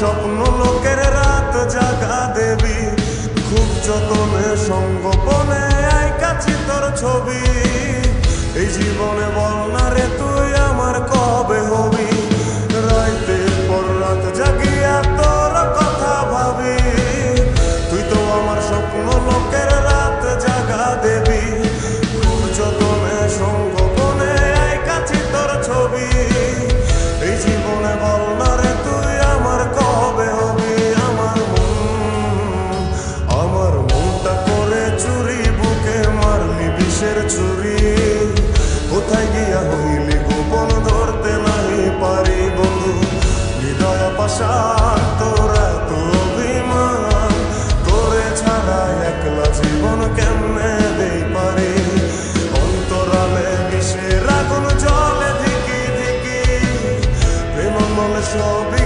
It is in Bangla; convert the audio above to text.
স্বপ্ন লোকের রাত জাগা দেবী। খুব যতনে সঙ্গোপনে আইকাছি তোর ছবি। এই জীবনে কিসের চুরি। কোথায় গিয়া হইলি গোপন ধরতে নাই পারি বন্ধু? হৃদয় পাশার তোরা তো অভিমান। তোরে ছাড়া একলা জীবন কেমনে দেই পারি? অন্তরালে বিষের আগুন জলে ধিকি ধিকি। প্রেম মনে সবই